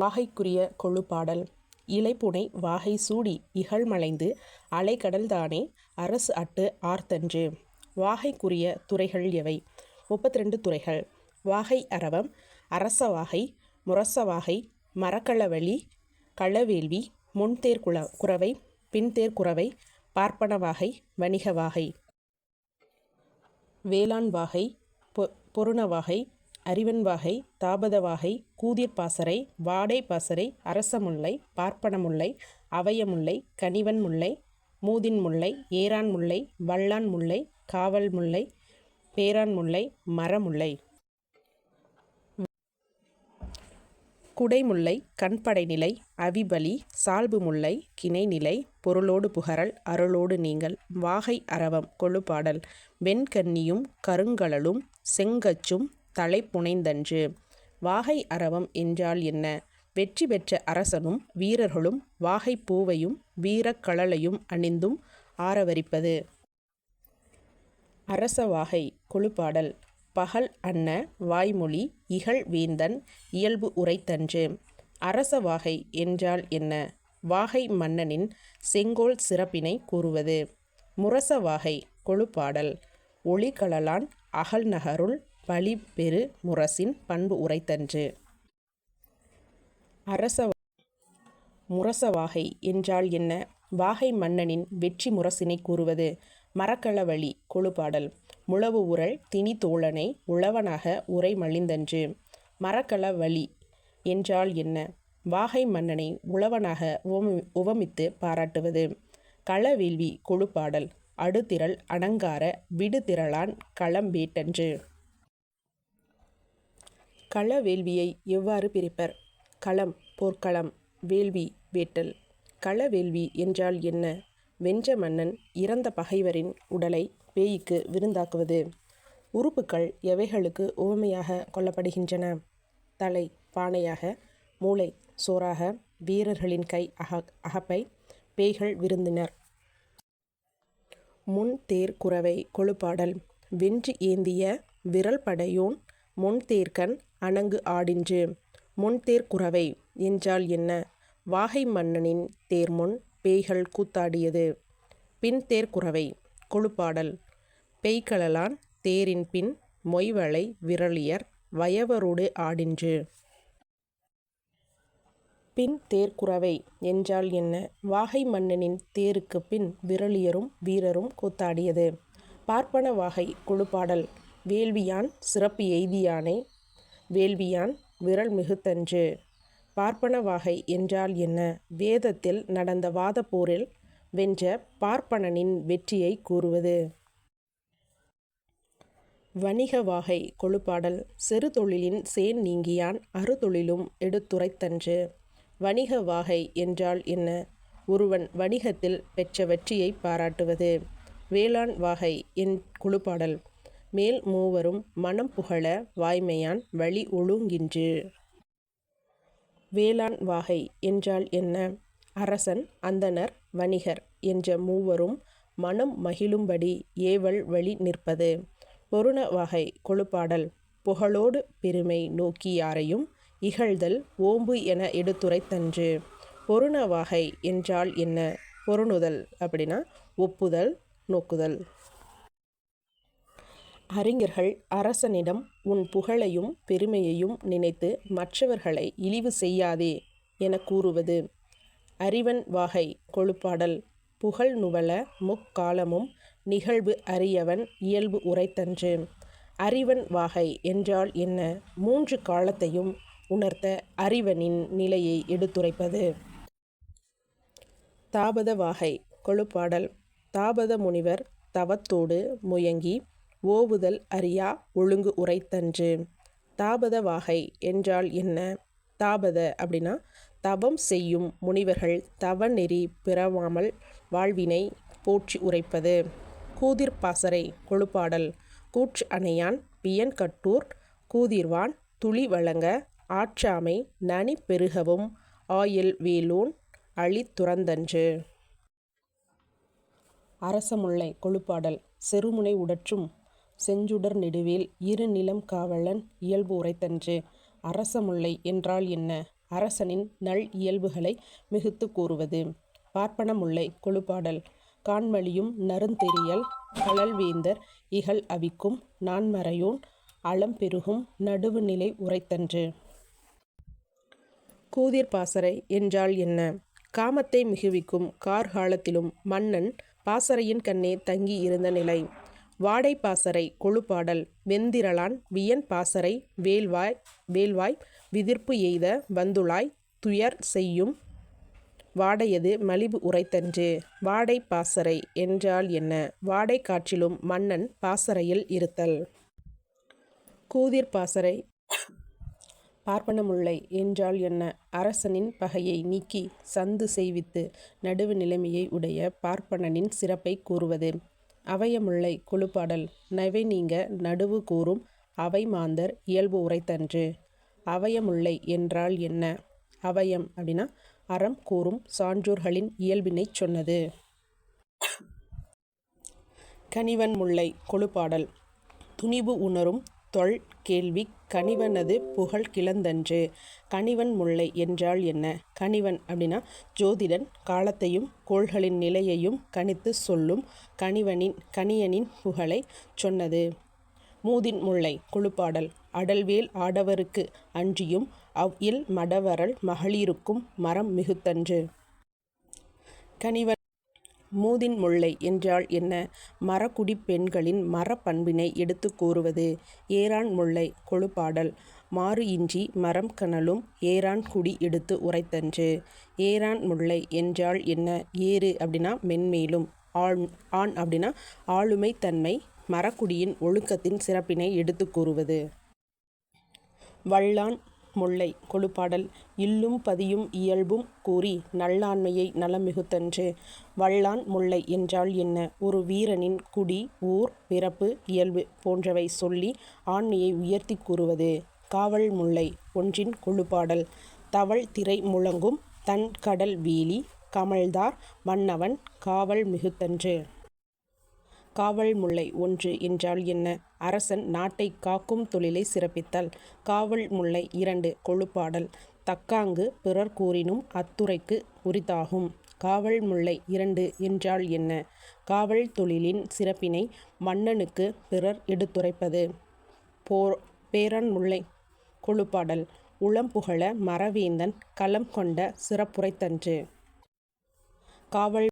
வாகைக்குரிய கொழுப்பாடல். இலைப்புனை வாகை சூடி இகழ்மலைந்து அலைக்கடல்தானே அரசு அட்டு ஆர்த்தன்று. வாகைக்குரிய துறைகள் எவை? முப்பத்திரெண்டு துறைகள். வாகை அரவம் அரசவாகை முரசவாகை மரக்களவழி களவேள்வி முன்தேர் குல குரவை பின்தேர் குரவை பார்ப்பனவாகை வணிகவாகை வேளாண் வாகை பொ அறிவன் அறிவன்வாகை தாபதவாகை கூதிர் பாசறை வாடை பாசறை அரசமுல்லை பார்ப்பனமுல்லை அவயமுல்லை கனிவன் முல்லை மூதின் முல்லை ஏரான் முல்லை வல்லான் முல்லை காவல் முல்லை பேரான் முல்லை மரமுல்லை குடைமுல்லை கண்படைநிலை அவிபலி சால்பு முல்லை கிணைநிலை பொருளோடு புகறல் அருளோடு நீங்கள் வாகை அரவம் கொழுபாடல் வெண்கன்னியும் கருங்கழலும் செங்கச்சும் தலைப்புனைந்தன்று வாகை அரவம் என்றால் என்ன? வெற்றி பெற்ற அரசனும் வீரர்களும் வாகை பூவையும் வீரக்கழலையும் அணிந்தும் ஆரவரிப்பது. அரசவாகை கொழுப்பாடல். பகல் அன்ன வாய்மொழி இகழ் வேந்தன் இயல்பு உரைத்தன்று. அரசவாகை என்றால் என்ன? வாகை மன்னனின் செங்கோல் சிறப்பினை கூறுவது. முரசவாகை கொழுப்பாடல். ஒளிகளலான் அகல் நகருள் பெரு முரசின் பண்பு உரைத்தன்று. அரச முரசவாகை என்றால் என்ன? வாகை மன்னனின் வெற்றி முரசினை கூறுவது மரக்களவழி கொழுப்பாடல். முழவு உரல் திணி தோழனை உழவனாக உரை மலிந்தன்று. மரக்களவழி என்றால் என்ன? வாகை மன்னனை உழவனாக உவமி உவமித்து பாராட்டுவது. களவேள்வி கொழுப்பாடல். அடுதிரள் அணங்கார விடுதிரளான் களம்பேட்டன்று கள வேள்வியை எவ்வாறு பிரிப்பர்? களம் போர்க்களம் வேள்வி வேட்டல். கள வேள்வி என்றால் என்ன? வென்ற மன்னன் இறந்த பகைவரின் உடலை பேய்க்கு விருந்தாக்குவது. உறுப்புக்கள் எவைகளுக்கு உவமையாக கொள்ளப்படுகின்றன? தலை பானையாக மூளை சோறாக வீரர்களின் கை அக அகப்பை பேய்கள் விருந்தினர். முன் தேர் குறவை கொழுப்பாடல். வென்று ஏந்திய விரல் படையோன் முன்தேர்கண் அணங்கு ஆடின்று முன்தேர் குரவை என்றால் என்ன வாகை மன்னனின் தேர்முன் பேய்கள் கூத்தாடியது. பின்தேர் குரவை கொழுப்பாடல். பெய்கழலான் தேரின் பின் மொய்வளை விரலியர் வயவரோடு ஆடின்று. பின் தேர்குரவை என்றால் என்ன வாகை மன்னனின் தேருக்கு பின் விரலியரும் வீரரும் கூத்தாடியது. பார்ப்பன வாகை குழுப்பாடல். வேள்வியான் சிறப்பு எய்தியானே வேள்வியான் விரல் மிகுத்தன்று. பார்ப்பன வாகை என்றால் என்ன? வேதத்தில் நடந்த வாதப்போரில் வென்ற பார்ப்பனனின் வெற்றியை கூறுவது. வணிக வாகை கொழுப்பாடல் சிறு தொழிலின் சேன் நீங்கியான் அறுதொழிலும் எடுத்துரைத்தன்று. வணிக வாகை என்றால் என்ன? ஒருவன் வணிகத்தில் பெற்ற வெற்றியை பாராட்டுவது. வேளாண் வாகை என் குழுப்பாடல் மேல் மூவரும் மனம் புகழ வாய்மையான் வழி ஒழுங்கின்று. வேளாண் வாகை என்றால் என்ன? அரசன் அந்தணர் வணிகர் என்ற மூவரும் மனம் மகிழும்படி ஏவல் வழி நிற்பது. பொருண வகை கொழுப்பாடல். புகழோடு பெருமை நோக்கி யாரையும் இகழ்தல் ஓம்பு என எடுத்துரைத்தன்று பொருண வகை என்றால் என்ன? பொருணுதல் அப்படின்னா ஒப்புதல் நோக்குதல். அறிஞர்கள் அரசனிடம் உன் புகழையும் பெருமையையும் நினைத்து மற்றவர்களை இழிவு செய்யாதே என கூறுவது. அறிவன் வாகை கொழுப்பாடல். புகழ் நுவல முக்காலமும் நிகழ்வு அறியவன் இயல்பு உரைத்தன்று. அறிவன் வாகை என்றால் என்ன? மூன்று காலத்தையும் உணர்த்த அறிவனின் நிலையை எடுத்துரைப்பது. தாபத வாகை கொழுப்பாடல். தாபத முனிவர் தவத்தோடு முயங்கி ஓவுதல் அறியா ஒழுங்கு உரைத்தன்று. தாபத வாகை என்றால் என்ன? தாபத அப்படின்னா தவம் செய்யும் முனிவர்கள் தவநெறி பிறவாமல் வாழ்வினை போற்றி உரைப்பது. கூதிர் பாசறை கொழுப்பாடல். கூற்று அணையான் பியன் கட்டூர் கூதிர்வான் துளி வழங்க ஆற்றாமை நனி பெருகவும் ஆயில் வேலூன் அழி துறந்தன்று. அரசமுல்லை கொழுப்பாடல். செருமுனை உடற்றும் செஞ்சுடர் நெடுவேல் இரு நிலம் காவலன் இயல்பு உரைத்தன்று அரசமுல்லை என்றால் என்ன அரசனின் நல் இயல்புகளை மிகுத்து கூறுவது. பார்ப்பனமுல்லை கொழுப்பாடல் கொளுப்பாடல் காண்மலியும் நறுந்தெரியல் கழல்வேந்தர் இகல் அவிக்கும் நான்மறையோன் அலம்பெருகும் நடுவுநிலை உரைத்தன்று. கூதிர் பாசறை என்றால் என்ன? காமத்தை மிகுவிக்கும் கார்காலத்திலும் மன்னன் பாசறையின் கண்ணே தங்கி இருந்த நிலை. வாடைப்பாசறை கொழுப்பாடல் வெந்திரளான் வியன் பாசறை வேல்வாய் வேல்வாய் விதிர்ப்பு எய்த வந்துழாய் துயர்செய்யும் வாடையது மலிவு உரைத்தன்று. வாடைப்பாசறை என்றால் என்ன? வாடை காற்றிலும் மன்னன் பாசறையில் இருத்தல். கூதிர் பாசறை பார்ப்பனமுல்லை என்றால் என்ன? அரசனின் பகையை நீக்கி சந்து செய்வித்து நடுவு நிலைமையை உடைய பார்ப்பனனின் சிறப்பைக் கூறுவது. அவய குழுப்பாடல் நவை நீங்க நடுவு கூறும் அவை மாந்தர் இயல்பு உரைத்தன்று. அவயமுல்லை என்றால் என்ன? அவயம் அப்படின்னா அறம் கூறும் சான்றோர்களின் இயல்பினைச் சொன்னது. கனிவன் முல்லை கொழுப்பாடல் துணிவு உணரும் தொல் கேள்விக் கணிவனது புகழ் கிளந்தன்று. கணிவன் முல்லை என்றால் என்ன? கணிவன் அப்படின்னா ஜோதிடன் காலத்தையும் கோள்களின் நிலையையும் கணித்துச் சொல்லும் கணிவனின் கணியனின் புகழைச் சொன்னது. மூதின் முல்லை குழுப்பாடல் அடல்வேல் ஆடவருக்கு அன்றியும் அவ் இல் மடவரல் மகளிருக்கும் மரம் மிகுத்தன்று. கணிவன் மூதின் முல்லை என்றால் என்ன? மரக்குடி பெண்களின் மரப்பண்பினை பண்பினை எடுத்துக் கூறுவது. ஏறான் முல்லை கொழுப்பாடல் மாறு இன்றி மரம் கனலும் ஏறான் குடி எடுத்து உரைத்தன்று. ஏறான் முல்லை என்றால் என்ன? ஏறு அப்படின்னா மென்மேலும் ஆண் ஆண் அப்படின்னா ஆளுமை தன்மை மரக்குடியின் ஒழுக்கத்தின் சிறப்பினை எடுத்துக் கூறுவது. வள்ளான் முல்லை கொழுப்பாடல் இல்லும் பதியும் இயல்பும் கூறி நல்லாண்மையை நலமிகுத்தன்று வள்ளான் முல்லை என்றால் என்ன? ஒரு வீரனின் குடி ஊர் பிறப்பு இயல்பு போன்றவை சொல்லி ஆண்மையை உயர்த்திக் கூறுவது. காவல் முல்லை ஒன்றின் கொழுப்பாடல் தவள் திரை முழங்கும் தன் கடல் வீலி கமழ்தார் மன்னவன் காவல் மிகுத்தன்று. காவல் முல்லை ஒன்று என்றால் என்ன? அரசன் நாட்டை காக்கும் தொழிலை சிறப்பித்தல். காவல் முல்லை இரண்டு கொழுப்பாடல் தக்காங்கு பிறர் கூறினும் அத்துறைக்கு உரித்தாகும். காவல் முல்லை இரண்டு என்றால் என்ன? காவல் தொழிலின் சிறப்பினை மன்னனுக்கு பிறர் எடுத்துரைப்பது. போர் பேரான் முல்லை கொழுப்பாடல் உளம் புகழ மறவேந்தன் களம் கொண்ட சிறப்புரைத்தன்று. காவல்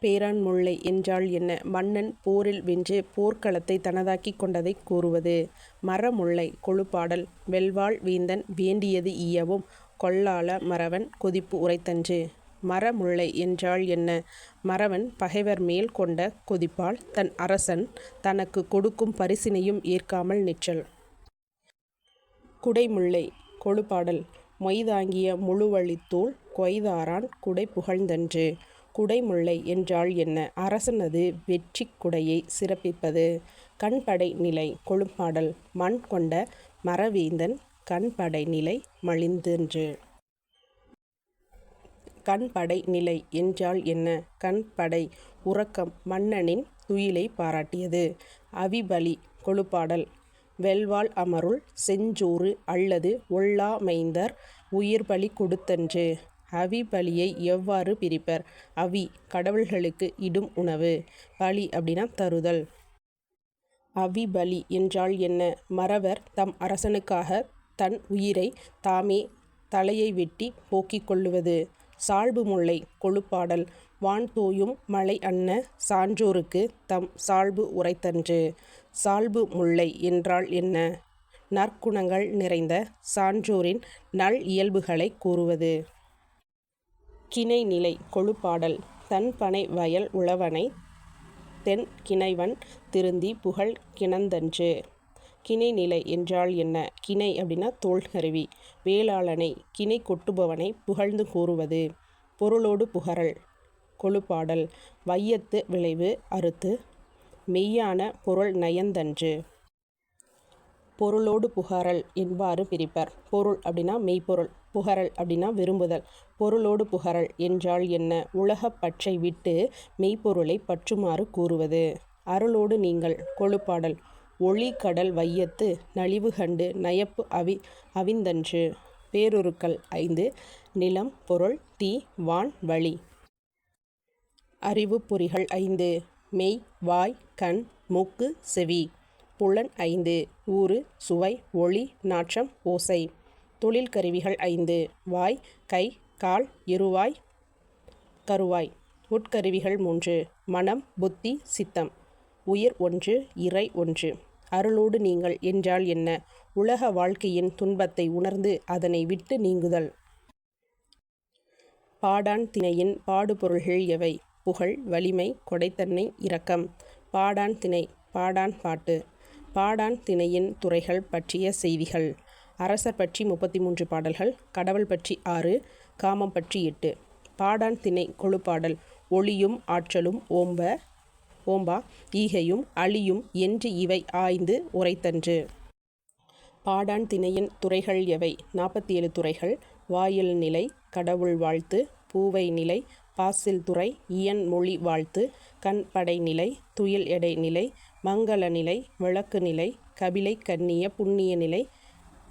பேரான் முல்லை என்றால் என்ன? மன்னன் போரில் வென்று போர்க்களத்தை தனதாக்கிக் கொண்டதைக் கூறுவது. மரமுல்லை கொழுப்பாடல் வெல்வாள் வேந்தன் வேண்டியது ஈயவும் கொல்லாள மறவன் கொதிப்பு உரைத்தன்று. மரமுல்லை என்றால் என்ன? மறவன் பகைவர்மேல் கொண்ட கொதிப்பால் தன் அரசன் தனக்கு கொடுக்கும் பரிசினையும் ஏற்காமல் நிற்றல். குடைமுல்லை கொழுப்பாடல் மொய்தாங்கிய முழுவழித்தூள் கொய்தாரான் குடை புகழ்ந்தன்று. குடைமுல்லை என்றால் என்ன? அரசனது வெற்றிக் குடையை சிறப்பிப்பது. கண்படை நிலை கொழுப்பாடல் மண் கொண்ட மரவேந்தன் கண்படை நிலை மலிந்தென்று கண்படை நிலை என்றால் என்ன? கண்படை உறக்கம் மன்னனின் துயிலை பாராட்டியது. அவிபலி கொழுப்பாடல் வெல்வாள் அமருள் செஞ்சோறு அல்லது ஒல்லா மைந்தர் உயிர்பலி கொடுத்தன்று. அவி பலியை எவ்வாறு பிரிப்பர்? அவி கடவுள்களுக்கு இடும் உணவு. பலி அப்படின்னா தருதல். அவி பலி என்றால் என்ன? மறவர் தம் அரசனுக்காகத் தன் உயிரை தாமே தலையை வெட்டி போக்கிக் கொள்ளுவது. சால்பு முல்லை கொழுப்பாடல் வான் தோயும் மலை அன்ன சான்றோருக்கு தம் சால்பு உரைத்தன்று. சால்பு முல்லை என்றால் என்ன? நற்குணங்கள் நிறைந்த சான்றோரின் நல் இயல்புகளைக் கூறுவது. கிணை நிலை கொழுப்பாடல் தன்பனை வயல் உழவனை தென் கிணைவன் திருந்தி புகழ் கிணந்தன்று கிணை நிலை என்றால் என்ன? கிணை அப்படின்னா தோல் கருவி. வேளாளனை கிணை கொட்டுபவனை புகழ்ந்து கூறுவது. பொருளோடு புகறல் கொழுப்பாடல் வையத்து விளைவு அறுத்து மெய்யான பொருள் நயந்தன்று. பொருளோடு புகறல் என்பாறு பிரிப்பர்? பொருள் அப்படின்னா மெய்ப்பொருள். புகறல் அப்படின்னா விரும்புதல். பொருளோடு புகறல் என்றால் என்ன? உலகப் பற்றை விட்டு மெய்ப்பொருளைப் பற்றுமாறு கூறுவது. அருளோடு நீங்கள் கொழுப்பாடல். ஒளி கடல் வையத்து நலிவு கண்டு நயப்பு அவி அவிந்தன்று. பேருருக்கள் ஐந்து. நிலம் பொருள் தீ வான் வழி. அறிவுப்பொறிகள் ஐந்து. மெய் வாய் கண் மூக்கு செவி. புலன் ஐந்து. ஊறு சுவை ஒளி நாற்றம் ஓசை. தொழில் கருவிகள் ஐந்து. வாய் கை கால் இருவாய் கருவாய். உட்கருவிகள் மூன்று. மனம் புத்தி சித்தம். உயிர் ஒன்று இறை ஒன்று. அருளோடு நீங்கள் என்றால் என்ன? உலக வாழ்க்கையின் துன்பத்தை உணர்ந்து அதனை விட்டு நீங்குதல். பாடான் திணையின் பாடுபொருள்கள் எவை? புகழ் வலிமை கொடைத்தன்மை இரக்கம். பாடான் திணை பாடான் பாட்டு. பாடான் திணையின் துறைகள் பற்றிய செய்திகள். அரசர் பற்றி முப்பத்தி மூன்று பாடல்கள். கடவுள் பற்றி ஆறு. காமம் பற்றி எட்டு பாடான் திணை கொழுப்பாடல். ஒளியும் ஆற்றலும் ஓம்ப ஓம்பா ஈகையும் அழியும் என்று இவை ஆய்ந்து உரைத்தன்று. பாடான் திணையின் துறைகள் எவை? நாற்பத்தி ஏழு துறைகள். வாயில் நிலை கடவுள் வாழ்த்து பூவை நிலை பாசில் துறை இயன் மொழி வாழ்த்து கண் படை நிலை துயில் எடை நிலை மங்கள நிலை விளக்கு நிலை கபிலை கண்ணிய புண்ணிய நிலை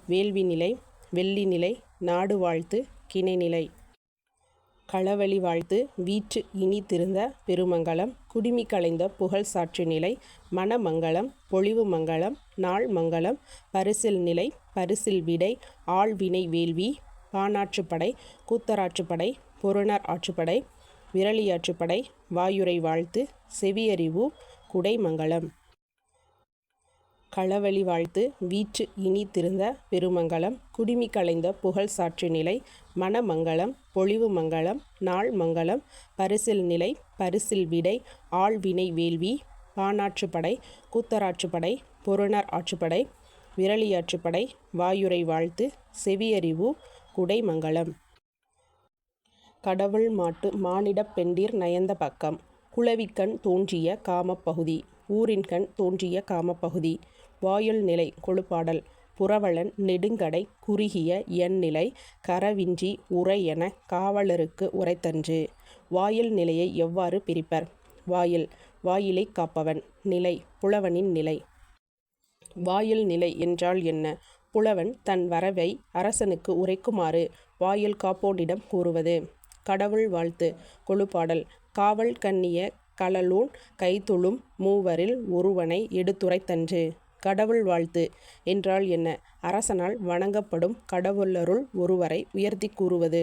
வேள்வி நிலை வெள்ளி நிலை நாடு வாழ்த்து கிணைநிலை. களவழி வாழ்த்து வீற்று இனி திருந்த பெருமங்கலம் குடிமி கலைந்த புகழ் சாற்று நிலை மணமங்கலம் பொழிவு மங்கலம் நாள் மங்கலம் பரிசில் நிலை பரிசில் விடை ஆழ்வினை வேள்வி பானாற்றுப்படை கூத்தராற்றுப்படை பொருணர் ஆற்றுப்படை விரலியாற்றுப்படை வாயுரை வாழ்த்து செவியறிவு குடைமங்கலம். களவழி வாழ்த்து வீற்று இனி திருந்த பெருமங்கலம் குடிமி கலைந்த புகழ் சாற்று நிலை மணமங்கலம் பொழிவு மங்கலம் நாள் மங்கலம் பரிசில் நிலை பரிசில் விடை ஆழ்வினை வேள்வி பானாற்றுப்படை கூத்தராற்றுப்படை பொருணர் ஆற்றுப்படை விரலியாற்றுப்படை வாயுரை வாழ்த்து செவியறிவு குடைமங்கலம் கடவுள் மாட்டு மானிடப் பெண்டிர் நயந்த பக்கம் குளவிக்கண் தோன்றிய காமப்பகுதி ஊரின்கண் தோன்றிய காமப்பகுதி வாயுள் நிலை கொழுப்பாடல். புறவளன் நெடுங்கடை குறுகிய எண்ணிலை கரவின்றி உரை என காவலருக்கு உரைத்தன்று. வாயில் நிலையை எவ்வாறு பிரிப்பர்? வாயில் வாயிலை காப்பவன். நிலை புலவனின் நிலை. வாயில் நிலை என்றால் என்ன? புலவன் தன் வரவை அரசனுக்கு உரைக்குமாறு வாயில் காப்போனிடம் கூறுவது. கடவுள் வாழ்த்து. கொழுப்பாடல் காவல் கண்ணிய கழலூன் கைத்துளும் மூவரில் ஒருவனை எடுத்துரைத்தன்று. கடவுள் வாழ்த்து. என்றால் என்ன? அரசனால் வணங்கப்படும் கடவுளருள் ஒருவரை உயர்த்தி கூறுவது.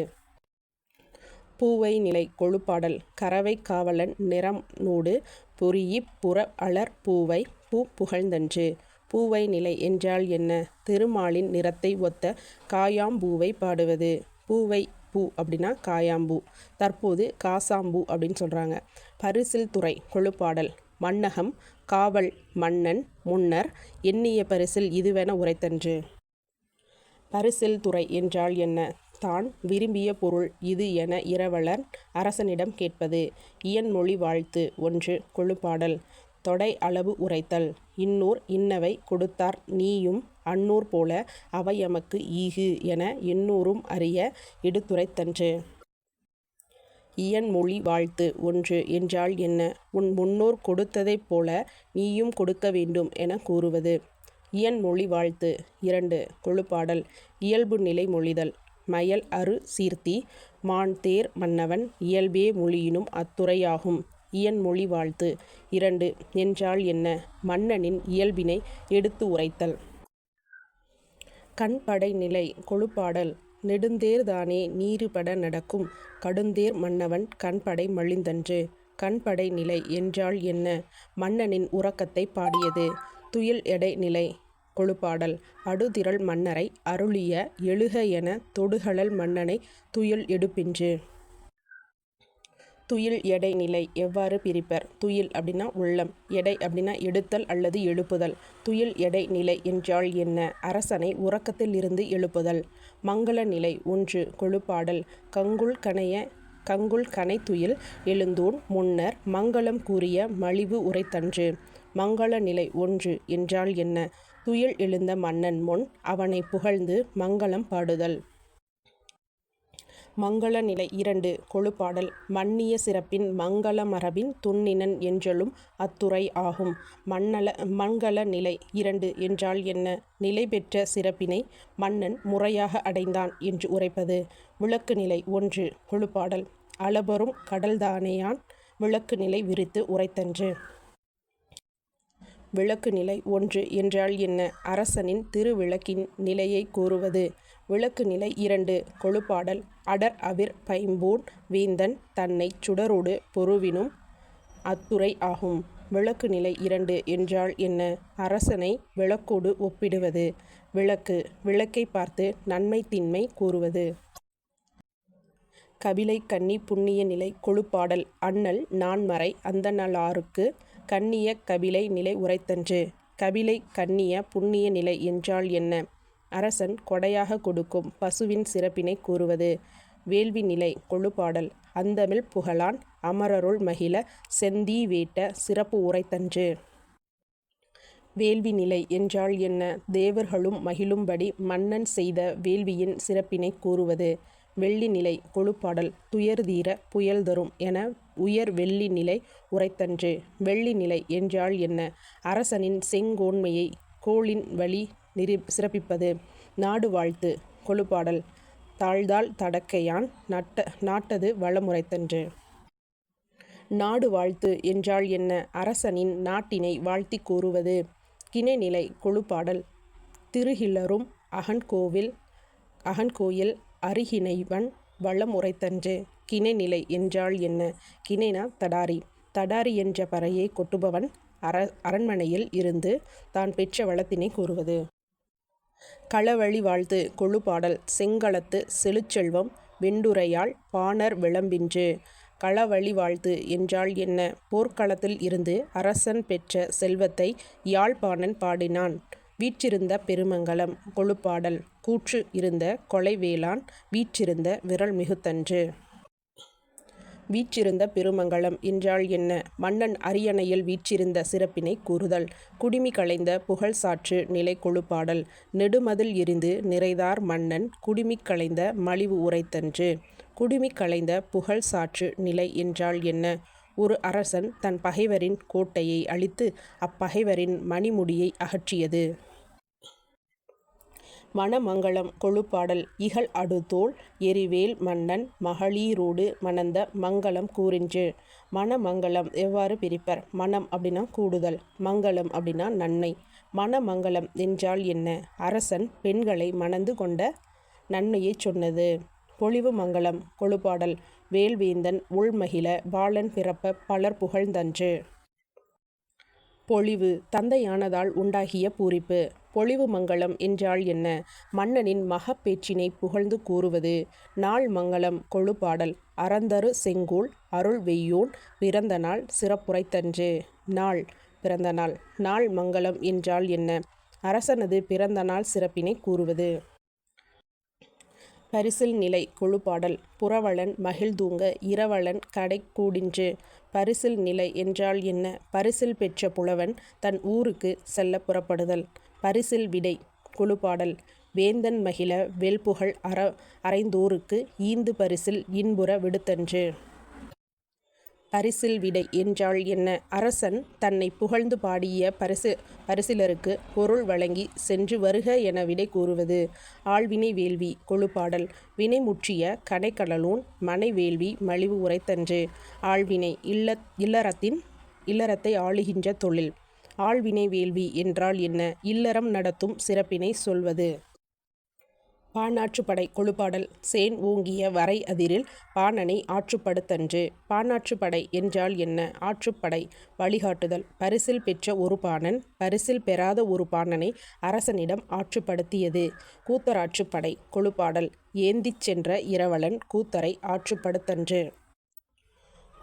பூவை நிலை கொழுப்பாடல். கறவை காவலன் நிறம் நூடு. பொறியிப் புற அலர் பூவை பூ புகழ்ந்தன்று. பூவை நிலை என்றால் என்ன? திருமாலின் நிறத்தை ஒத்த காயாம்பூவை பாடுவது. பூவை பூ அப்படின்னா காயாம்பூ. தற்போது காசாம்பூ அப்படின்னு சொல்கிறாங்க பரிசில் துறை கொழுப்பாடல். மன்னகம் காவல் மன்னன் முன்னர் எண்ணிய பரிசில் இதுவென உரைத்தன்று. பரிசில் துறை என்றால் என்ன? தான் விரும்பிய பொருள் இது என இரவலன் அரசனிடம் கேட்பது. இயன்மொழி வாழ்த்து. ஒன்று கொழுப்பாடல். தொடை அளவு உரைத்தல். இன்னூர் இன்னவை கொடுத்தார். நீயும் அன்னூர் போல அவை எமக்கு ஈகு என எண்ணூரும் அறிய எடுத்துரைத்தன்று. இயன்மொழி வாழ்த்து. ஒன்று என்றால் என்ன? உன் முன்னோர் கொடுத்ததைப் போல நீயும் கொடுக்க வேண்டும் என கூறுவது. இயன்மொழி வாழ்த்து. இரண்டு கொழுப்பாடல். இயல்பு நிலை மொழிதல். மயல் அரு சீர்த்தி. மான் தேர் மன்னவன். இயல்பே மொழியினும் அத்துறையாகும். இயன்மொழி வாழ்த்து. இரண்டு என்றால் என்ன? மன்னனின் இயல்பினை எடுத்து உரைத்தல். கண்படை நிலை கொழுப்பாடல். நெடுந்தேர்தானே நீறுபட நடக்கும். கடுந்தேர் மன்னவன் கண்படை மழிந்தன்று. கண்படை நிலை என்றால் என்ன? மன்னனின் உறக்கத்தை பாடியது. துயில் எடை நிலை. கொழுப்பாடல். அடுதிரள் மன்னரை அருளிய எழுக என தொடுகழல் மன்னனை துயில் எடுப்பின்று. துயில் எடை நிலை எவ்வாறு பிரிப்பர்? துயில் அப்படின்னா உள்ளம் எடை அப்படின்னா எடுத்தல் அல்லது எழுப்புதல். துயில் எடை நிலை என்றால் என்ன? அரசனை உறக்கத்தில் இருந்து எழுப்புதல். மங்கள நிலை ஒன்று கொழுப்பாடல். கங்குள் கணைய கங்குள் கனை துயில் எழுந்தோன் முன்னர் மங்களம் கூறிய மலிவு உரைத்தன்று. மங்கள நிலை ஒன்று என்றால் என்ன? துயில் எழுந்த மன்னன் முன் அவனை புகழ்ந்து மங்களம் பாடுதல். மங்கள நிலை இரண்டு கொழுப்பாடல் மன்னிய சிறப்பின் மங்கள மரபின் துன்னினன் என்றலும் அத்துறை ஆகும். மன்னல மங்கல நிலை இரண்டு என்றால் என்ன? நிலை பெற்ற சிறப்பினை மன்னன் முறையாக அடைந்தான் என்று உரைப்பது. விளக்கு நிலை ஒன்று கொழுப்பாடல் அளபெரும் கடல்தானேயான் விளக்கு நிலை விரித்து உரைத்தன்று. விளக்கு நிலை ஒன்று என்றால் என்ன? அரசனின் திருவிளக்கின் நிலையைக் கூறுவது. விளக்கு நிலை இரண்டு கொழுப்பாடல் அடர் அவிர் பைம்பூன் வீந்தன் தன்னை சுடரோடு பொருவினும் அத்துறை ஆகும். விளக்கு நிலை இரண்டு என்றால் என்ன? அரசனை விளக்கோடு ஒப்பிடுவது. விளக்கு விளக்கைப் பார்த்து நன்மை தின்மை கூறுவது. கபிலை கன்னி புண்ணிய நிலை கொழுப்பாடல் அண்ணல் நான்மறை அந்தணலார்க்கு கண்ணிய கபிலை நிலை உரைத்தன்று. கபிலை கண்ணிய புண்ணிய நிலை என்றால் என்ன? அரசன் கொடையாக கொடுக்கும் பசுவின் சிறப்பினைக் கூறுவது. வேள்வி நிலை கொழுப்பாடல் அந்தமில் புகழான் அமரருள் மகிழ செந்தீ வேட்ட சிறப்பு உரைத்தன்று. வேள்வி நிலை என்றால் என்ன? தேவர்களும் மகிழும்படி மன்னன் செய்த வேள்வியின் சிறப்பினை கூறுவது. வெள்ளி நிலை கொழுப்பாடல் துயர்தீர புயல்தரும் என உயர் வெள்ளி நிலை உரைத்தன்று. வெள்ளி நிலை என்றால் என்ன? அரசனின் செங்கோன்மையை கோளின் வழி நிரி சிறப்பிப்பது. நாடு வாழ்த்து கொழுப்பாடல் தாழ்தாள் தடக்கையான் நட்ட நாட்டது வளமுறைத்தன்று நாடு வாழ்த்து என்றால் என்ன? அரசனின் நாட்டினை வாழ்த்திக் கூறுவது. கிணைநிலை கொழுப்பாடல் திருகிளரும் அகன்கோவில் அகன்கோயில் அருகினைவன் வளம் உரைத்தன்று. கிணைநிலை என்றால் என்ன? கிணைனா தடாரி. தடாரி என்ற பறையைக் கொட்டுபவன் அர அரண்மனையில் இருந்து தான் பெற்ற வளத்தினை கூறுவது. களவழி வாழ்த்து கொழுப்பாடல் செங்களத்து செழுச்செல்வம் வெண்டுரையால் பாணர் விளம்பின்று. களவழி வாழ்த்து என்றால் என்ன? போர்க்களத்தில் இருந்து அரசன் பெற்ற செல்வத்தை யாழ்ப்பாணன் பாடினான். வீற்றிருந்த பெருமங்கலம் கொழுப்பாடல் கூற்று இருந்த கொலைவேளான் வீற்றிருந்த விரல் மிகுத்தன்று. வீற்றிருந்த பெருமங்கலம் என்றால் என்ன? மன்னன் அரியணையில் வீற்றிருந்த சிறப்பினைக் கூறுதல். குடிமி களைந்த புகழ் சாற்று நிலை கொழுப்பாடல் நெடுமதில் இருந்து நிறைதார் மன்னன் குடிமி களைந்த மலிவு உரைத்தன்று. குடிமி களைந்த புகழ் சாற்று நிலை என்றால் என்ன? ஒரு அரசன் தன் பகைவரின் கோட்டையை அழித்து அப்பகைவரின் மணிமுடியை அகற்றியது. மணமங்கலம் கொழுப்பாடல் இகழ் அடுத்தோள் எரிவேல் மன்னன் மகளீரோடு மணந்த மங்கலம் கூறின்று மணமங்கலம் எவ்வாறு பிரிப்பர்? மணம் அப்படின்னா கூடுதல். மங்கலம் அப்படின்னா நன்மை. மணமங்கலம் என்றால் என்ன? அரசன் பெண்களை மணந்து கொண்ட நன்மையைச் சொன்னது. பொழிவு மங்கலம் கொழுப்பாடல் வேல்வேந்தன் உள்மகிழ பாலன் பிறப்ப பலர் புகழ்ந்தன்று. பொழிவு தந்தையானதால் உண்டாகிய பூரிப்பு. பொழிவு மங்கலம் என்றால் என்ன? மன்னனின் மகப்பேச்சினை புகழ்ந்து கூறுவது. நாள் மங்கலம் கொழுப்பாடல் அறந்தரு செங்கோல் அருள் வெய்யோன் பிறந்தநாள் சிறப்புரைத்தன்று. நாள் பிறந்தநாள் நாள் மங்கலம் என்றால் என்ன? அரசனது பிறந்த நாள் சிறப்பினைக் கூறுவது. பரிசில் நிலை கொழுப்பாடல் புறவளன் மகிழ்தூங்க இரவலன் கடை கூடின்று பரிசில் நிலை என்றால் என்ன? பரிசில் பெற்ற புலவன் தன் ஊருக்கு செல்ல புறப்படுதல். பரிசில் விடை கொழுப்பாடல் வேந்தன் மகிழ வெல்புகழ் அற அரைந்தோருக்கு ஈந்து பரிசில் இன்புற விடுத்தன்று. பரிசில் விடை என்றால் என்ன? அரசன் தன்னை புகழ்ந்து பாடிய பரிசு பரிசிலருக்கு பொருள் வழங்கி சென்று வருக என விடை கூறுவது. ஆழ்வினை வேள்வி கொழுப்பாடல் வினை முற்றிய கடைக்கடலூன் மனை வேள்வி மலிவு உரைத்தன்று. ஆழ்வினை இல்ல இல்லறத்தின் இல்லறத்தை ஆளுகின்ற தொழில். ஆழ்வினை வேள்வி என்றால் என்ன? இல்லறம் நடத்தும் சிறப்பினை சொல்வது. பாணாற்றுப்படை கொழுப்பாடல் சேன் ஓங்கிய வரை அதிரில் பாணனை ஆற்றுப்படுத்தன்று. பாணாற்றுப்படை என்றால் என்ன? ஆற்றுப்படை வழிகாட்டுதல். பரிசில் பெற்ற ஒரு பாணன் பரிசில் பெறாத ஒரு பாணனை அரசனிடம் ஆற்றுப்படுத்தியது. கூத்தராற்றுப்படை கொழுப்பாடல் ஏந்திச் சென்ற இரவலன் கூத்தரை ஆற்றுப்படுத்தன்று.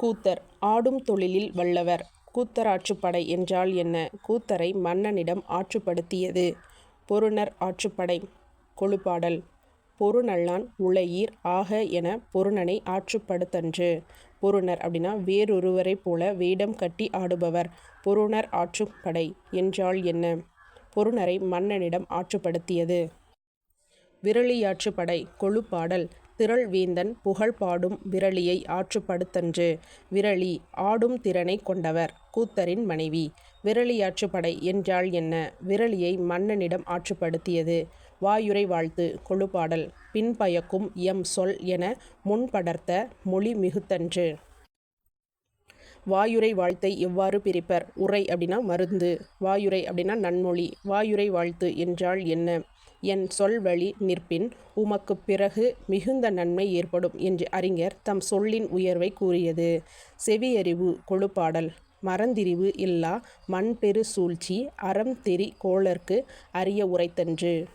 கூத்தர் ஆடும் தொழிலில் வல்லவர். கூத்தராற்றுப்படை என்றால் என்ன? கூத்தரை மன்னனிடம் ஆற்றுப்படுத்தியது. பொருணர் ஆற்றுப்படை கொழுப்பாடல் பொருநல்லான் உளையீர் ஆக என பொருணனை ஆற்றுப்படுத்தன்று. பொருணர் அப்படின்னா வேறொருவரைப் போல வேடம் கட்டி ஆடுபவர். பொருணர் ஆற்றுப்படை என்றால் என்ன? பொருணரை மன்னனிடம் ஆற்றுப்படுத்தியது. விரலியாற்றுப்படை கொழுப்பாடல் திரள் வேந்தன் புகழ் பாடும் விரலியை ஆற்றுப்படுத்தன்று. விரலி ஆடும் திறனைக் கொண்டவர். கூத்தரின் மனைவி. விரலியாற்றுப்படை என்றால் என்ன? விரலியை மன்னனிடம் ஆற்றுப்படுத்தியது. வாயுரை வாழ்த்து கொழுப்பாடல். பின்பயக்கும் எம் சொல் என முன்படர்த்த மொழி மிகுத்தன்று. வாயுரை வாழ்த்தை எவ்வாறு பிரிப்பர்? உரை அப்படின்னா மருந்து. வாயுரை அப்படின்னா நன்மொழி. வாயுரை வாழ்த்து என்றால் என்ன? என் சொல் வழி நிற்பின் உமக்குப் பிறகு மிகுந்த நன்மை ஏற்படும் என்று அறிஞர் தம் சொல்லின் உயர்வை கூறியது. செவியறிவு கொழுப்பாடல். மறந்திரிவு இல்லா மண்பெரு சூழ்ச்சி அறம் தெரி கோளர்க்கு அறிய உரைத்தன்று.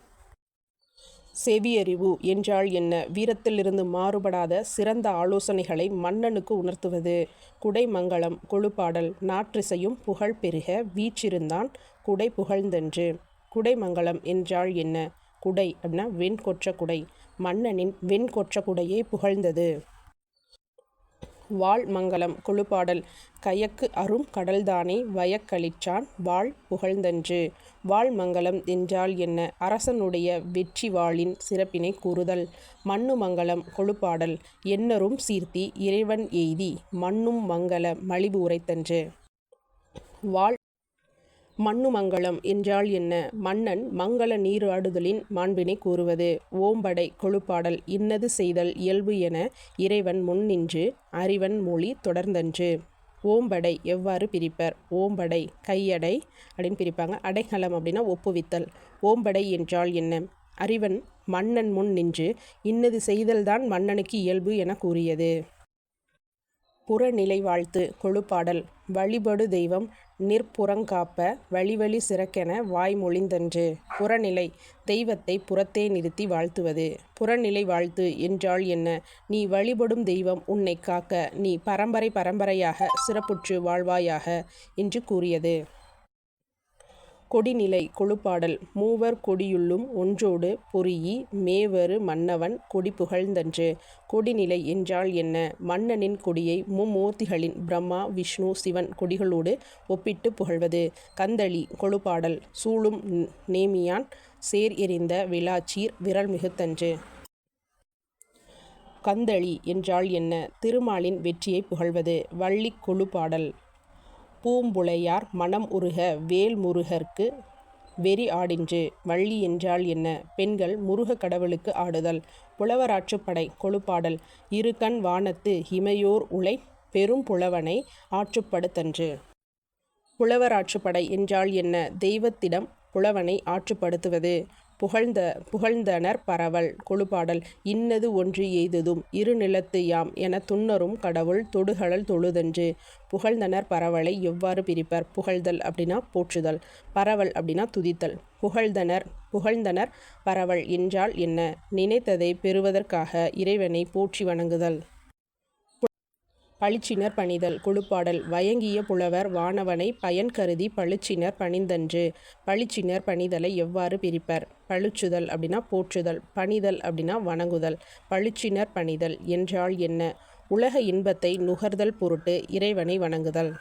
செவியறிவு என்றால் என்ன? வீரத்திலிருந்து மாறுபடாத சிறந்த ஆலோசனைகளை மன்னனுக்கு உணர்த்துவது. குடைமங்கலம் கொழுப்பாடல் நாற்றிசையும் புகழ் பெருக வீச்சிருந்தான் குடை புகழ்ந்தென்று. குடைமங்கலம் என்றால் என்ன? குடை அப்படின்னா வெண்கொற்ற குடை. மன்னனின் வெண்கொற்ற குடையே புகழ்ந்தது. வாழ் மங்கலம் கயக்கு அரும் கடல்தானே வயக்களிற்றான் வாழ் புகழ்ந்தன்று. வாழ்மங்கலம் என்றால் என்ன? அரசனுடைய வெற்றி வாளின் சிறப்பினை கூறுதல். மண்ணு மங்கலம் கொழுப்பாடல். எண்ணரும் சீர்த்தி இறைவன் எய்தி மண்ணும் மங்கள மலிவு உரைத்தன்று. வாழ் மண்ணுமங்கலம் என்றால் என்ன? மன்னன் மங்கள நீராடுதலின் மாண்பினை கூறுவது. ஓம்படை கொழுப்பாடல் இன்னது செய்தல் இயல்பு என இறைவன் முன் நின்று அறிவன் மொழி தொடர்ந்தன்று. ஓம்படை எவ்வாறு பிரிப்பர்? ஓம்படை கையடை அப்படின்னு பிரிப்பாங்க. அடைக்கலம் அப்படின்னா ஒப்புவித்தல். ஓம்படை என்றால் என்ன? அறிவன் மன்னன் முன் நின்று இன்னது செய்தல்தான் மன்னனுக்கு இயல்பு என கூறியது. புறநிலை வாழ்த்து கொழுப்பாடல் வழிபடு தெய்வம் நிற்புறங்காப்ப வழிவழி சிறக்கென வாய்மொழிந்தன்று புறநிலை தெய்வத்தை புறத்தே நிறுத்தி வாழ்த்துவது. புறநிலை வாழ்த்து என்றால் என்ன? நீ வழிபடும் தெய்வம் உன்னை காக்க நீ பரம்பரை பரம்பரையாக சிறப்புற்று வாழ்வாயாக என்று கூறியது. கொடிநிலை கொழுப்பாடல். மூவர் கொடியுள்ளும் ஒன்றோடு பொறியி மேவரு மன்னவன் கொடி புகழ்ந்தன்று. கொடிநிலை என்றால் என்ன? மன்னனின் கொடியை மும்மூர்த்திகளின் பிரம்மா விஷ்ணு சிவன் கொடிகளோடு ஒப்பிட்டு புகழ்வது. கந்தளி கொழுப்பாடல். சூளும் நேமியான் சேர் எறிந்த விளாச்சீர் விரல் மிகுத்தன்று. கந்தளி என்றால் என்ன? திருமாலின் வெற்றியை புகழ்வது. வள்ளி கொழுப்பாடல். பூம்புலையார் மனம் உருக வேல் முருகர்க்கு வெறி ஆடின்று. வள்ளி என்றால் என்ன? பெண்கள் முருக கடவுளுக்கு ஆடுதல். புலவராற்றுப்படை கொழுப்பாடல். இருகண் வானத்து இமையோர் உலை பெரும் புலவனை ஆற்றுப்படுத்தன்று புலவராற்றுப்படை என்றால் என்ன? தெய்வத்திடம் புலவனை ஆற்றுப்படுத்துவது புகழ்ந்த புகழ்ந்தனர் பரவல் கொழுப்பாடல் இன்னது ஒன்று எய்ததும் இரு நிலத்து யாம் என துன்னரும் கடவுள் தொடுகழல் தொழுதன்று. புகழ்ந்தனர் பரவலை எவ்வாறு பிரிப்பர்? புகழ்தல் அப்படின்னா போற்றுதல் பரவல் அப்படின்னா துதித்தல். புகழ்ந்தனர் புகழ்ந்தனர் பரவல் என்றால் என்ன? நினைத்ததை பெறுவதற்காக இறைவனை போற்றி வணங்குதல். பளிச்சினர் பணிதல் குழுப்பாடல் வயங்கிய புலவர் வானவனை பயன் கருதி பளிச்சினர் பணிந்தன்று. பளிச்சினர் பணிதலை எவ்வாறு பிரிப்பர்? பழுச்சுதல் அப்படின்னா போற்றுதல் பணிதல் அப்படின்னா வணங்குதல். பளிச்சினர் பணிதல் என்றால் என்ன? உலக இன்பத்தை நுகர்தல் பொருட்டு இறைவனை வணங்குதல்.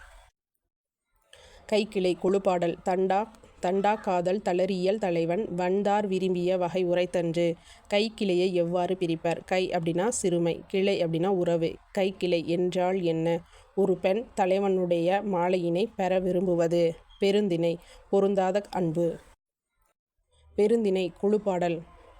கைக்கிளை குழுப்பாடல் தண்டா தண்டா காதல் தளரியல் தலைவன் வந்தார் விரும்பிய வகை உரைத்தன்று. கை கிளையை எவ்வாறு பிரிப்பர்? கை அப்படின்னா சிறுமை கிளை அப்படின்னா உறவு. கை கிளை என்றால் என்ன? ஒரு பெண் தலைவனுடைய மாலையினை பெற விரும்புவது. பெருந்திணை பொருந்தாத அன்பு. பெருந்திணை குழுப்பாடல்.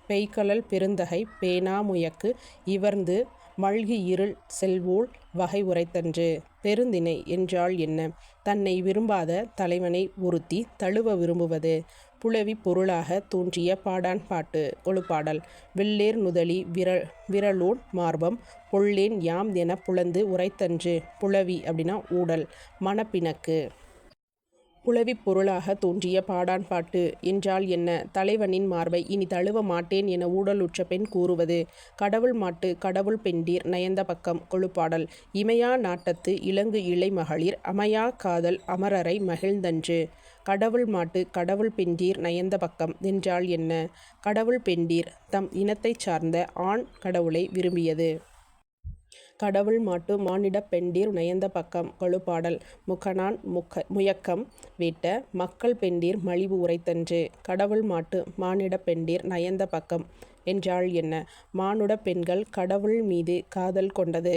பெய்கலல் பெருந்தகை பேணாமுயக்கு இவர்ந்து மல்கி இருள் செல்வோள் வகை உரைத்தன்று. பெருந்திணை என்றால் என்ன? தன்னை விரும்பாத தலைவனை உறுத்தி தழுவ விரும்புவது. புலவி பொருளாக தோன்றிய பாடான் பாட்டு கொழுப்பாடல் வெள்ளேர் நுதலி விர விரலோன் மார்பம். பொள்ளேன் யாம் என புலந்து உரைத்தன்று. புலவி அப்படின்னா ஊடல் மணப்பிணக்கு புலவிப் பொருளாக தோன்றிய பாடான் பாட்டு. என்றால் என்ன? தலைவனின் மார்பை இனி தழுவ மாட்டேன் என ஊடலுற்ற பெண் கூறுவது. கடவுள் மாட்டு கடவுள் பெண்டீர் நயந்த பக்கம் கொழுப்பாடல். இமையா நாட்டத்து இலங்கு இளை மகளிர் அமையா காதல் அமரரை மகிழ்ந்தன்று. கடவுள் மாட்டு கடவுள் பெண்டீர் நயந்த பக்கம். என்றால் என்ன? கடவுள் பெண்டீர் தம் இனத்தைச் சார்ந்த ஆண் கடவுளை விரும்பியது. கடவுள் மாட்டு மானிட பெண்டீர் நயந்த பக்கம் கொழுப்பாடல் முகனான் முக்க முயக்கம் வீட்ட மக்கள் பெண்டீர் மலிவு உரைத்தன்று. கடவுள் மாட்டு மானிட பெண்டீர் நயந்த பக்கம் என்றால் என்ன? மானுட பெண்கள் கடவுள் மீது காதல் கொண்டது.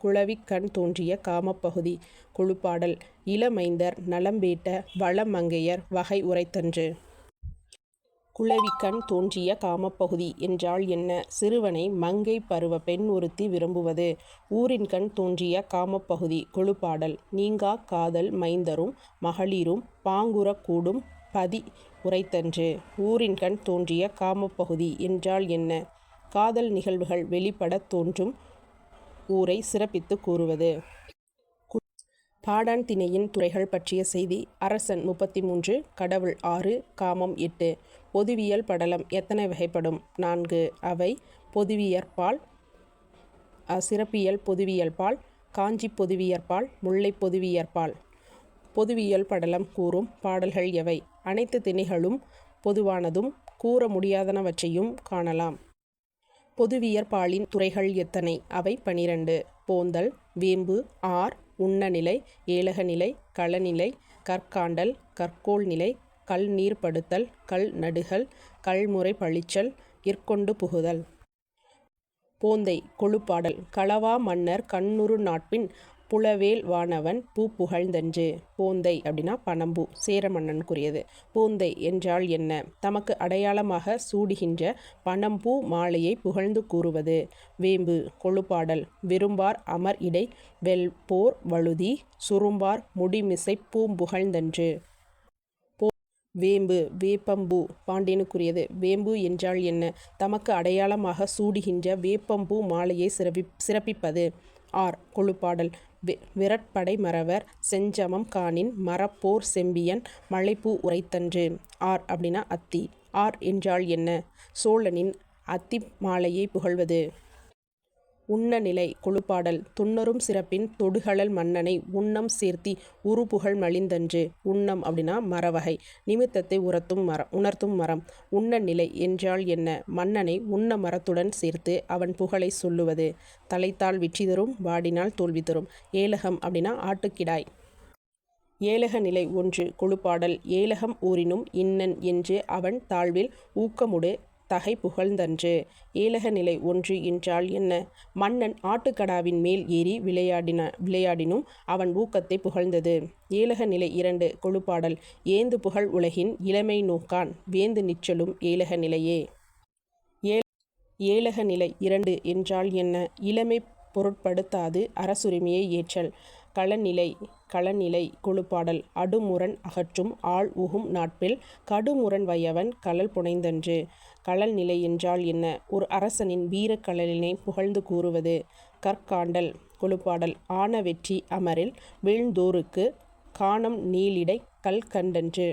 குளவிக் கண் தோன்றிய காமப்பகுதி குழுப்பாடல் இளமைந்தர் நலம்பேட்ட வளமங்கையர் வகை உரைத்தன்று. குளவிக்கண் தோன்றிய காமப்பகுதி என்றால் என்ன? சிறுவனை மங்கை பருவ பெண் ஒருத்தி விரும்புவது. ஊரின்கண் தோன்றிய காமப்பகுதி கொழுப்பாடல். நீங்கா காதல் மைந்தரும் மகளிரும் பாங்குறக் கூடும் பதி உரைத்தன்று. ஊரின்கண் தோன்றிய காமப்பகுதி என்றால் என்ன? காதல் நிகழ்வுகள் வெளிப்படத் தோன்றும் ஊரை சிறப்பித்துக் கூறுவது. பாடான் திணையின் துறைகள் பற்றிய செய்தி. அரசன் முப்பத்தி மூன்று கடவுள் ஆறு காமம் எட்டு. பொதுவியல் படலம் எத்தனை வகைப்படும்? நான்கு. அவை பொதுவியற்பால் சிறப்பியல் பொதுவியல்பால் காஞ்சி பொதுவியற்பால் முல்லை பொதுவியற்பால். பொதுவியல் படலம் கூறும் பாடல்கள் எவை? அனைத்து திணைகளும் பொதுவானதும் கூற முடியாதனவற்றையும் காணலாம். பொதுவியற்பாலின் துறைகள் எத்தனை? அவை பனிரண்டு. போந்தல் வேம்பு ஆர் உண்ணநிலை ஏலகநிலை களநிலை கற்காண்டல் கற்கோள் நிலை கல் நீர்ப்படுத்தல் கல் நடுகல் கல்முறை பழிச்சல் இற்கொண்டு புகுதல். போந்தை கொழுப்பாடல். களவா மன்னர் கண்ணுறு நாட்பின் புலவேல் வானவன் பூ புகழ்ந்தன்று. போந்தை அப்படின்னா பனம்பூ சேர மன்னனுக்குரியது போந்தை என்றால் என்ன? தமக்கு அடையாளமாக சூடுகின்ற பனம்பூ மாலையை புகழ்ந்து கூறுவது. வேம்பு கொழுப்பாடல். விரும்பார் அமர் இடை வெல்போர் வழுதி சுரும்பார் முடிமிசை பூம்புகழ்ந்தன்று. வேம்பு வேப்பம்பூ பாண்டியனுக்குரியது. வேம்பு என்றால் என்ன? தமக்கு அடையாளமாக சூடுகின்ற வேப்பம்பூ மாலையை சிறப்பி சிறப்பிப்பது. ஆர். கொழுப்பாடல். விரட்படை மறவர் செஞ்சமம் காணின் மரப்போர் செம்பியன் மலைப்பூ உரைத்தன்று. ஆர். அப்படின்னா அத்தி. ஆர். என்றால் என்ன? சோழனின் அத்தி மாலையை புகழ்வது. உண்ண நிலை கொழுப்பாடல் துன்னரும் சிறப்பின் தொடுகளல் மன்னனை உண்ணம் சேர்த்தி உருபுகழ் மலிந்தன்று. உண்ணம் அப்படின்னா மரவகை. நிமித்தத்தை உரத்தும் மரம் உணர்த்தும் மரம். உண்ண நிலை என்றால் என்ன? மன்னனை உண்ண மரத்துடன் சேர்த்து அவன் புகழை சொல்லுவது. தலைத்தால் வெற்றி தரும் வாடினால் தோல்வி தரும். ஏலகம் அப்படின்னா ஆட்டுக்கிடாய். ஏலக நிலை ஒன்று கொழுப்பாடல். ஏலகம் ஊரினும் இன்னன் என்று அவன் தாழ்வில் ஊக்கமுடு தகை புகழ்ந்தன்று. ஏலக நிலை ஒன்று என்றால் என்ன? மன்னன் ஆட்டுக்கடாவின் மேல் ஏறி விளையாடின விளையாடினும் அவன் ஊக்கத்தை புகழ்ந்தது. ஏலக நிலை இரண்டு கொழுப்பாடல். ஏந்து புகழ் உலகின் இளமை நோக்கான். வேந்து நிச்சலும் ஏலக நிலையே. ஏலக நிலை இரண்டு என்றால் என்ன? இளமை பொருட்படுத்தாது அரசுரிமையை ஏற்றல். களநிலை களநிலை கொழுப்பாடல். அடுமுரண் அகற்றும் ஆள் உகும் நாட்பில் கடுமுரண் வயவன் கலல் புனைந்தன்று. கழல் நிலை என்றால் என்ன? ஒரு அரசனின் வீரக்கழலினை புகழ்ந்து கூறுவது. கற்காண்டல் கொழுப்பாடல் ஆன வெற்றி அமரில் வீழ்ந்தோருக்கு காணம் நீளிடை கல் கண்டன்று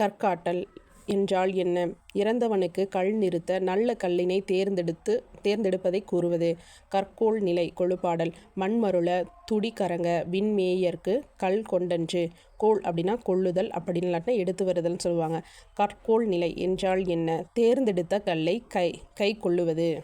கற்காட்டல் என்றால் என்ன? இறந்தவனுக்கு கல் நிறுத்த நல்ல கல்லினை தேர்ந்தெடுத்து தேர்ந்தெடுப்பதை கூறுவது. கற்கோள் நிலை கொழுப்பாடல். மண்மருள துடி கரங்க விண்மேயர்க்கு கல் கொண்டன்று. கோள் அப்படின்னா கொள்ளுதல் அப்படின்னு எடுத்து வருதல்னு சொல்லுவாங்க. கற்கோள் நிலை என்றால் என்ன? தேர்ந்தெடுத்த கல்லை கை கை கொள்ளுவது.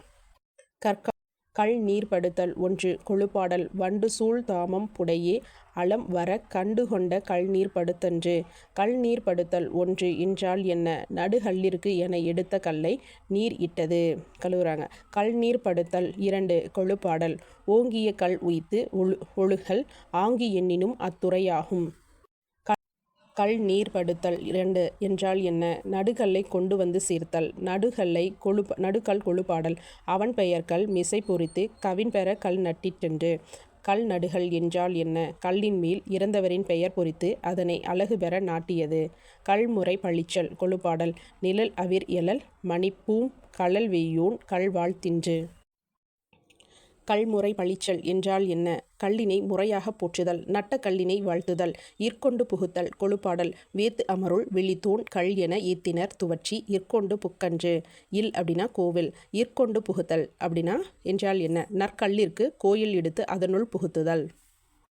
கற்க கள் நீர்ப்படுத்தல் ஒன்று. கொழுப்பாடல். வண்டு சூழ் தாமம் புடையே அலம் வர கண்டு கொண்ட கல் நீர்ப்படுத்தன்று கல் நீர்ப்படுத்தல் ஒன்று என்றால் என்ன? நடுகல்லிற்கு என எடுத்த கல்லை நீர் இட்டது. கழுவுறாங்க. கள் நீர்ப்படுத்தல் இரண்டு. கொழுப்பாடல். ஓங்கிய கல் உய்த்து ஒழு ஒழுகல் ஆங்கி எண்ணினும் அத்துறையாகும். கல் நீர்படுத்தல் இரண்டு என்றால் என்ன? நடுகல்லை கொண்டு வந்து சீர்த்தல். நடுகல்லை கொழு நடுக்கல் கொழுப்பாடல். அவன் பெயர்கள் மிசை பொறித்து கவின் பெற கல் நட்டிட்டென்று கல் நடுகள் என்றால் என்ன? கல்லின் மேல் இறந்தவரின் பெயர் பொறித்து அதனை அழகு பெற நாட்டியது. கல்முறை பழிச்சல் கொழுப்பாடல். நிழல் அவிர் எழல் மணிப்பூம் கழல் வெய்யூன் கல் வாழ்த்தின்று கல்முறை பழிச்சல் என்றால் என்ன? கல்லினை முறையாக போற்றுதல் நட்ட கல்லினை வாழ்த்துதல் இற்கொண்டு புகுத்தல் கொழுப்பாடல் வேத்து அமருள் விழித்தூண் கல் என ஏத்தினர் துவற்றி இற்கொண்டு புக்கன்று. இல் அப்படின்னா கோவில் இற்கொண்டு புகுத்தல் அப்படின்னா என்றால் என்ன? நற்கல்லிற்கு கோயில் எடுத்து அதனுள் புகுத்துதல்.